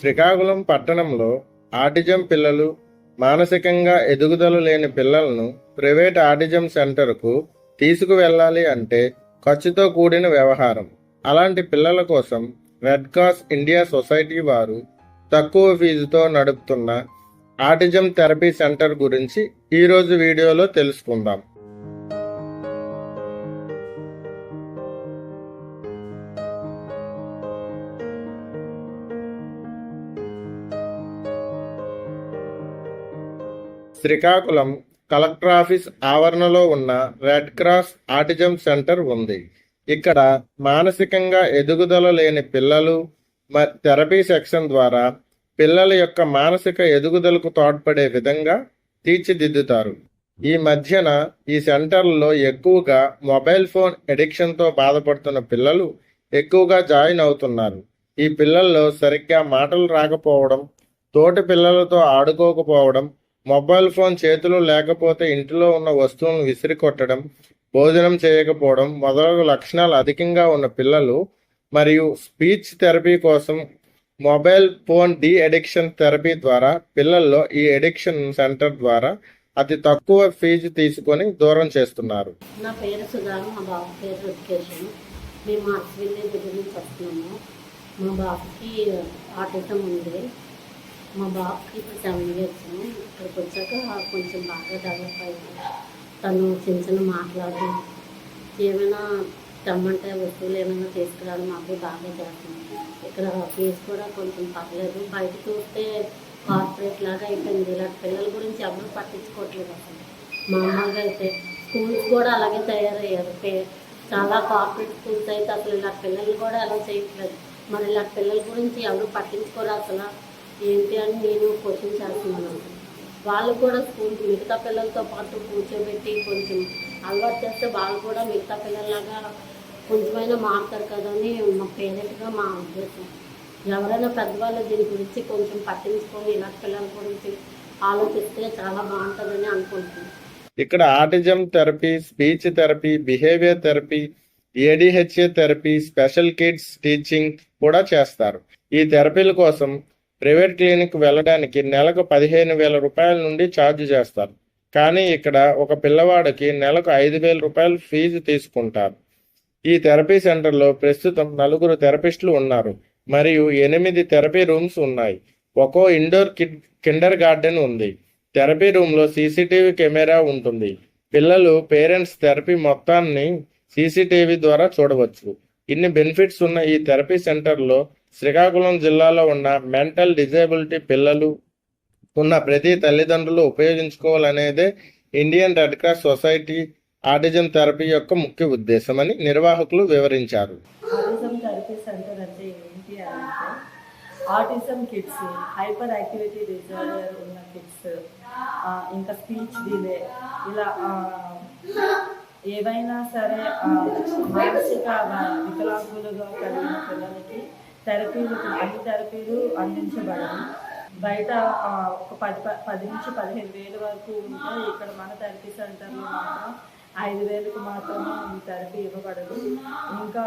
శ్రీకాకుళం పట్టణంలో ఆటిజం పిల్లలు మానసికంగా ఎదుగుదల లేని పిల్లలను ప్రైవేట్ ఆటిజం సెంటర్కు తీసుకువెళ్ళాలి అంటే ఖర్చుతో కూడిన వ్యవహారం. అలాంటి పిల్లల కోసం రెడ్ క్రాస్ ఇండియా సొసైటీ వారు తక్కువ ఫీజుతో నడుపుతున్న ఆటిజం థెరపీ సెంటర్ గురించి ఈరోజు వీడియోలో తెలుసుకుందాం. శ్రీకాకుళం కలెక్టర్ ఆఫీస్ ఆవరణలో ఉన్న రెడ్ క్రాస్ ఆటిజం సెంటర్ ఉంది. ఇక్కడ మానసికంగా ఎదుగుదల లేని పిల్లలు మ- థెరపీ సెక్షన్ ద్వారా పిల్లల యొక్క మానసిక ఎదుగుదలకు తోడ్పడే విధంగా తీర్చిదిద్దుతారు. ఈ మధ్యన ఈ సెంటర్లో ఎక్కువగా మొబైల్ ఫోన్ ఎడిక్షన్తో బాధపడుతున్న పిల్లలు ఎక్కువగా జాయిన్ అవుతున్నారు. ఈ పిల్లల్లో సరిగ్గా మాటలు రాకపోవడం తోటి పిల్లలతో ఆడుకోకపోవడం మొబైల్ ఫోన్ చేతిలో లేకపోతే ఇంటిలో ఉన్న వస్తువులను విసిరి కొట్టడం భోజనం చేయకపోవడం మొదలగు లక్షణాలు అధికంగా ఉన్న పిల్లలు మరియు స్పీచ్ థెరపీ కోసం mobile phone de addiction therapy ద్వారా పిల్లల్లో ఈ అడిక్షన్ సెంటర్ ద్వారా అతి తక్కువ ఫీజు తీసుకొని దూరం చేస్తున్నారు. నా పేరు సుధా మా బాబు పేరు రుద్కేషన్ మేము అశ్విని దగ్గర నుంచి వస్తున్నాము. మా బాబుకి ఆటిజం ఉంది. మా బాబుకి ఇప్పుడు సెవెన్ ఇయర్స్ ఇక్కడికి వచ్చాక కొంచెం బాగా డెవలప్ అయింది. తను చిన్న చిన్న మాట్లాడడం ఏమైనా తెమ్మంటే వస్తువులు ఏమైనా తీసుకురావడం మా అబ్బాయి బాగా చేస్తుంది ఇక్కడ ఫీజు కూడా కొంచెం పర్లేదు. బయట చూస్తే కార్పొరేట్ లాగా అయిపోయింది. ఇలాంటి పిల్లల గురించి ఎవరు పట్టించుకోవట్లేదు అసలు. మా అమ్మగా అయితే స్కూల్స్ కూడా అలాగే తయారయ్యారు. చాలా కార్పొరేట్ స్కూల్స్ అయితే అసలు ఇలా పిల్లలు కూడా అలా చేయట్లేదు. మరి ఇలా పిల్లల గురించి ఎవరు పట్టించుకోరు అసలు. ఏంటి అని నేను క్వశ్చన్ చేస్తున్నాను. వాళ్ళు కూడా స్కూల్ మిగతా పిల్లలతో పాటు కూర్చోబెట్టి కొంచెం అలవాటు చేస్తే వాళ్ళు కూడా మిగతా పిల్లల్లాగా కొంచెమైనా మారుతారు కదా అని మా పేరెంట్గా మా ఉద్దేశం. ఎవరైనా పెద్దవాళ్ళు దీని గురించి కొంచెం పట్టించుకొని ఇలా పిల్లల గురించి ఆలోచిస్తే చాలా బాగుంటుందని అనుకుంటున్నాను. ఇక్కడ autism therapy speech therapy behaviour therapy ADHD therapy special kids teaching కూడా చేస్తారు. ఈ థెరపీల కోసం ప్రైవేట్ క్లినిక్ వెళ్ళడానికి నెలకు పదిహేను వేల రూపాయల నుండి ఛార్జ్ చేస్తారు. కానీ ఇక్కడ ఒక పిల్లవాడికి నెలకు ఐదు వేల రూపాయలు ఫీజు తీసుకుంటారు. ఈ థెరపీ సెంటర్లో ప్రస్తుతం నలుగురు థెరపిస్టులు ఉన్నారు. మరియు ఎనిమిది థెరపీ రూమ్స్ ఉన్నాయి. ఒక్కో ఇండోర్ కిడ్ కిండర్ గార్డెన్ ఉంది. థెరపీ రూమ్లో సీసీటీవీ కెమెరా ఉంటుంది. పిల్లలు పేరెంట్స్ థెరపీ మొత్తాన్ని సీసీటీవీ ద్వారా చూడవచ్చు. ఇన్ని బెనిఫిట్స్ ఉన్న ఈ థెరపీ సెంటర్లో శ్రీకాకుళం జిల్లాలో ఉన్న మెంటల్ డిజేబిలిటీ పిల్లలు ఉన్న ప్రతి తల్లిదండ్రులు ఉపయోగించుకోవాలనేదే Indian Red Cross Society autism therapy యొక్క ముఖ్య ఉద్దేశం అని నిర్వాహకులు వివరించారు. Autism kids hyperactivity disorder ఉన్న కిడ్స్ ఇంకా స్పీచ్ డిలే ఇలా ఏవైనా సరే మానసిక వికలాంగులుగా కలిగిన పిల్లలకి థెరపీలు అన్ని థెరపీలు అందించబడవు. బయట ఒక పది పది నుంచి పదిహేను వేలు వరకు ఉంటే ఇక్కడ మన థెరపీ సెంటర్లో మాత్రం ఐదు వేలకు మాత్రమే ఈ థెరపీ ఇవ్వబడదు. ఇంకా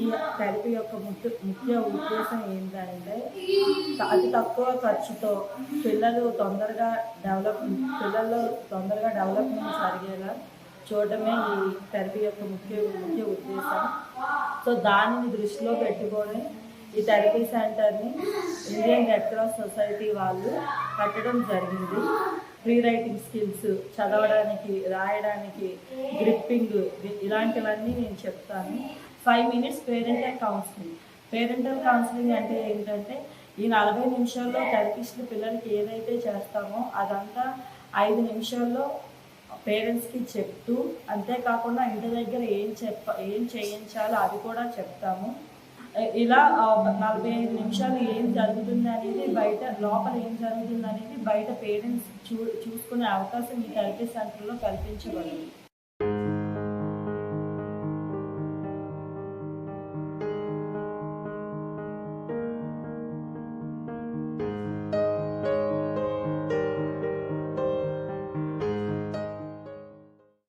ఈ థెరపీ యొక్క ముఖ్య ముఖ్య ఉద్దేశం ఏంటంటే అతి తక్కువ ఖర్చుతో పిల్లలు తొందరగా డెవలప్ పిల్లలు తొందరగా డెవలప్మెంట్ జరిగేలా చూడటమే ఈ థెరపీ యొక్క ముఖ్య ముఖ్య ఉద్దేశం. సో దానిని దృష్టిలో పెట్టుకొని ఈ థెరపీ సెంటర్ని ఇండియన్ రెడ్ క్రాస్ సొసైటీ వాళ్ళు కట్టడం జరిగింది. ఫ్రీ రైటింగ్ స్కిల్స్ చదవడానికి రాయడానికి గ్రిప్పింగ్ ఇలాంటివన్నీ నేను చెప్తాను. Five minutes parental counselling parental counselling అంటే ఏంటంటే ఈ నలభై నిమిషాల్లో థెరపిస్టులు పిల్లలకి ఏదైతే చేస్తామో అదంతా ఐదు నిమిషాల్లో పేరెంట్స్కి చెప్తూ అంతేకాకుండా ఇంటి దగ్గర ఏం చెప్ప ఏం చేయించాలో అది కూడా చెప్తాము. ఇలా నలభై ఐదు నిమిషాలు ఏం జరుగుతుంది అనేది బయట లోపల ఏం జరుగుతుంది అనేది బయట పేరెంట్స్ చూ చూసుకునే అవకాశం ఈ థెరపీ సెంటర్లో కల్పించబడింది.